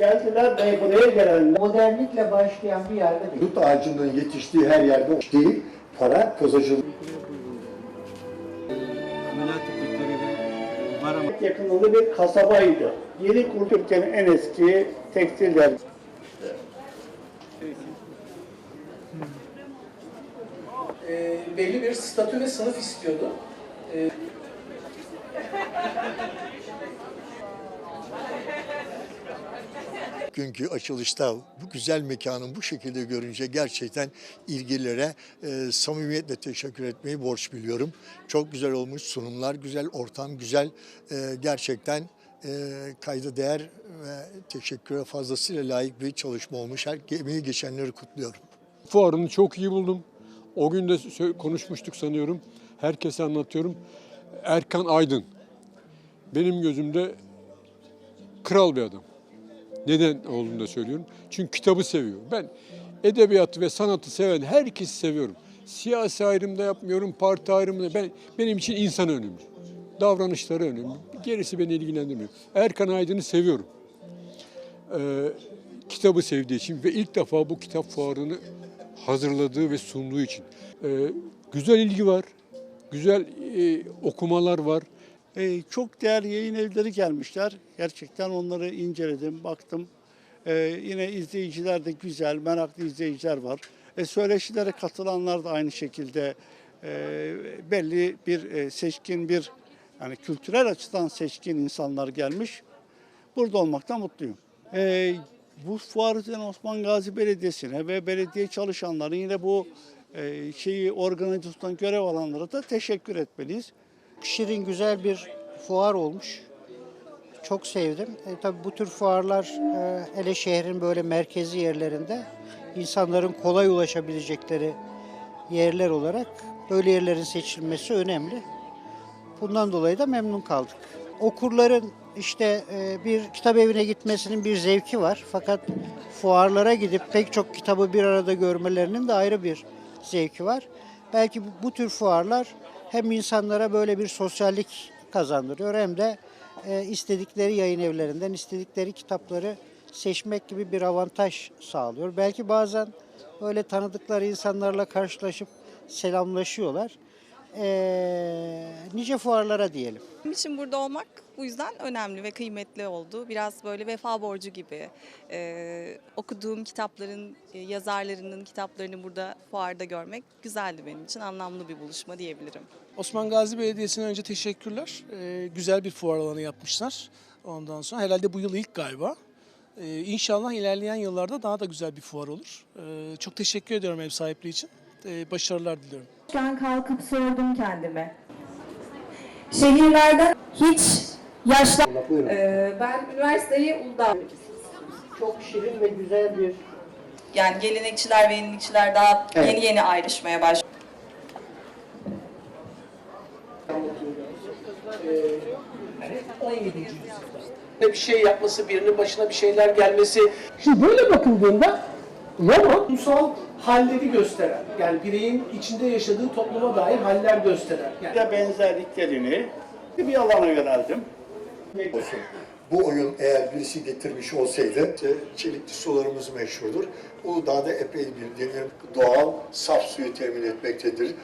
Geldiler ve buraya gelenler modernlikle başlayan bir yerde değil. Dut ağacının yetiştiği her yerde değil, para var ama yakınında bir kasabaydı. Yeni Türkiye'nin en eski tekstil dergisi. e, belli bir statü ve sınıf istiyordu. Günkü açılışta bu güzel mekanın bu şekilde görünce gerçekten ilgililere e, samimiyetle teşekkür etmeyi borç biliyorum. Çok güzel olmuş sunumlar, güzel ortam, güzel e, gerçekten e, kayda değer ve teşekküre fazlasıyla layık bir çalışma olmuş. Her emeği geçenleri kutluyorum. Fuarını çok iyi buldum. O gün de konuşmuştuk sanıyorum. Herkese anlatıyorum. Erkan Aydın. Benim gözümde kral bir adam. Neden olduğunu da söylüyorum. Çünkü kitabı seviyor. Ben edebiyatı ve sanatı seven herkesi seviyorum. Siyasi ayrım da yapmıyorum, parti ayrımı da. Ben, benim için insan önemli. Davranışları önemli. Gerisi beni ilgilendirmiyor. Erkan Aydın'ı seviyorum. Ee, kitabı sevdiği için ve ilk defa bu kitap fuarını hazırladığı ve sunduğu için. Ee, güzel ilgi var, güzel e, okumalar var. Ee, çok değerli yayın evleri gelmişler. Gerçekten onları inceledim, baktım. Ee, yine izleyiciler de güzel, meraklı izleyiciler var. E, söyleşilere katılanlar da aynı şekilde e, belli bir e, seçkin bir yani kültürel açıdan seçkin insanlar gelmiş. Burada olmaktan mutluyum. Ee, bu fuarı düzenleyen Osman Gazi Belediyesi'ne ve belediye çalışanları yine bu e, şeyi organizasyondan görev alanlara da teşekkür etmeliyiz. Şirin güzel bir fuar olmuş. Çok sevdim. E, tabii bu tür fuarlar e, hele şehrin böyle merkezi yerlerinde insanların kolay ulaşabilecekleri yerler olarak böyle yerlerin seçilmesi önemli. Bundan dolayı da memnun kaldık. Okurların işte e, bir kitap evine gitmesinin bir zevki var. Fakat fuarlara gidip pek çok kitabı bir arada görmelerinin de ayrı bir zevki var. Belki bu, bu tür fuarlar hem insanlara böyle bir sosyallik kazandırıyor hem de e, istedikleri yayın evlerinden istedikleri kitapları seçmek gibi bir avantaj sağlıyor. Belki bazen böyle tanıdıkları insanlarla karşılaşıp selamlaşıyorlar. E, nice fuarlara diyelim. Benim için burada olmak bu yüzden önemli ve kıymetli oldu. Biraz böyle vefa borcu gibi. Ee, okuduğum kitapların, e, yazarlarının kitaplarını burada fuarda görmek güzeldi benim için. Anlamlı bir buluşma diyebilirim. Osman Gazi Belediyesi'ne önce teşekkürler. E, güzel bir fuar alanı yapmışlar. Ondan sonra herhalde bu yıl ilk galiba. E, inşallah ilerleyen yıllarda daha da güzel bir fuar olur. E, çok teşekkür ediyorum ev sahipliği için. E, başarılar diliyorum. Ben kalkıp sordum kendime. Şehirlerden hiç yaşlı... Ee, ben üniversiteyi Uludağ Çok şirin ve güzel bir Yani gelenekçiler ve yenilikçiler daha yeni yeni ayrışmaya başladı. Yani 17. yüzyılda. Bir şey yapması, birinin başına bir şeyler gelmesi. Şimdi böyle bakıldığında roman toplumsal halleri gösteren, yani bireyin içinde yaşadığı topluma dair haller gösteren. Yani benzerliklerini bir alana yöneldim. olsun. Bu oyun eğer birisi getirmiş olsaydı, işte çelikli sularımız meşhurdur. Uludağ'da epey bir demir doğal, saf suyu temin etmektedir.